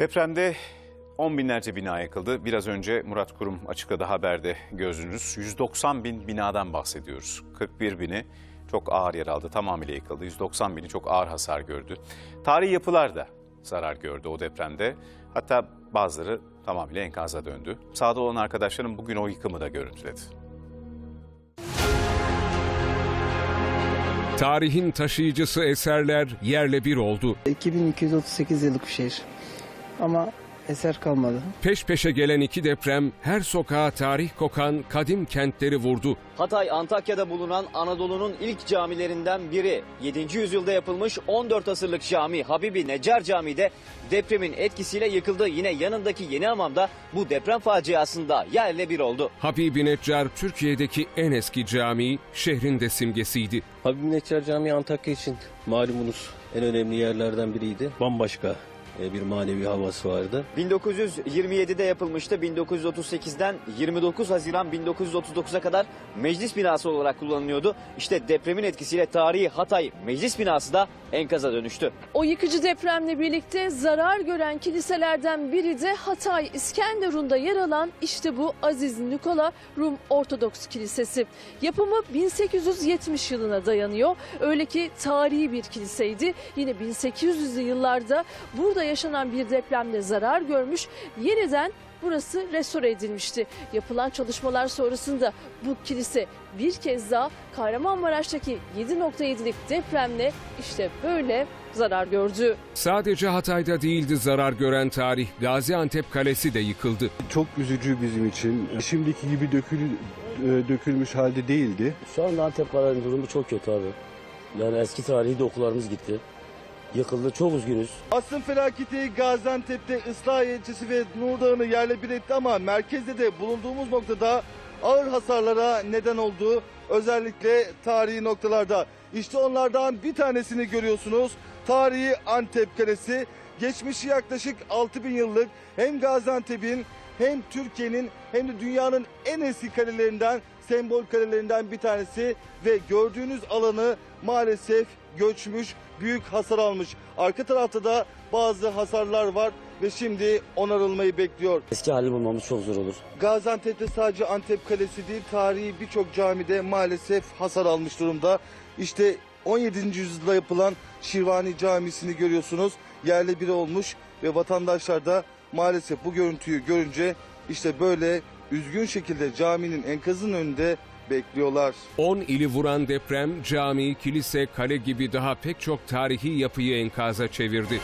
Depremde on binlerce bina yıkıldı. Biraz önce Murat Kurum açıkladı haberde gözünüz. 190 bin binadan bahsediyoruz. 41 bini çok ağır yer aldı. Tamamıyla yıkıldı. 190 bini çok ağır hasar gördü. Tarihi yapılar da zarar gördü o depremde. Hatta bazıları tamamıyla enkaza döndü. Sahada olan arkadaşlarım bugün o yıkımı da görüntüledi. Tarihin taşıyıcısı eserler yerle bir oldu. 2238 yıllık bir şehir. Ama eser kalmadı. Peş peşe gelen iki deprem her sokağa tarih kokan kadim kentleri vurdu. Hatay, Antakya'da bulunan Anadolu'nun ilk camilerinden biri. 7. yüzyılda yapılmış 14 asırlık cami Habibi Necar Camii de depremin etkisiyle yıkıldı. Yine yanındaki Yeni Hamam'da bu deprem faciasında yerle bir oldu. Habibi Neccar Türkiye'deki en eski cami, şehrin de simgesiydi. Habib Neccar Camii Antakya için malumunuz en önemli yerlerden biriydi. Bambaşka bir manevi havası vardı. 1927'de yapılmıştı. 1938'den 29 Haziran 1939'a kadar meclis binası olarak kullanılıyordu. İşte depremin etkisiyle tarihi Hatay meclis binası da enkaza dönüştü. O yıkıcı depremle birlikte zarar gören kiliselerden biri de Hatay İskenderun'da yer alan işte bu Aziz Nikola Rum Ortodoks Kilisesi. Yapımı 1870 yılına dayanıyor. Öyle ki tarihi bir kiliseydi. Yine 1800'lü yıllarda burada yaşanan bir depremde zarar görmüş. Yeniden burası restore edilmişti. Yapılan çalışmalar sonrasında bu kilise bir kez daha Kahramanmaraş'taki 7.7'lik depremle işte böyle zarar gördü. Sadece Hatay'da değildi zarar gören tarih, Gaziantep Kalesi de yıkıldı. Çok üzücü bizim için. Şimdiki gibi dökül, e, dökülmüş halde değildi. Şu anda Antep Kale'nin durumu çok kötü abi. Yani eski tarihi dokularımız gitti. Yıkıldı çok üzgünüz. Asrın felaketi Gaziantep'te Islahiye ilçesi ve Nur Dağı'nı yerle bir etti ama merkezde de bulunduğumuz noktada ağır hasarlara neden oldu. Özellikle tarihi noktalarda. İşte onlardan bir tanesini görüyorsunuz. Tarihi Antep Kalesi. Geçmişi yaklaşık 6000 yıllık hem Gaziantep'in hem Türkiye'nin hem de dünyanın en eski kalelerinden, sembol kalelerinden bir tanesi ve gördüğünüz alanı maalesef göçmüş, büyük hasar almış. Arka tarafta da bazı hasarlar var ve şimdi onarılmayı bekliyor. Eski halini bulmamız çok zor olur. Gaziantep'te sadece Antep Kalesi değil, tarihi birçok camide maalesef hasar almış durumda. İşte 17. yüzyılda yapılan Şirvani Camisi'ni görüyorsunuz. Yerle bir olmuş ve vatandaşlar da maalesef bu görüntüyü görünce işte böyle üzgün şekilde caminin enkazının önünde bekliyorlar. 10 ili vuran deprem cami, kilise, kale gibi daha pek çok tarihi yapıyı enkaza çevirdi.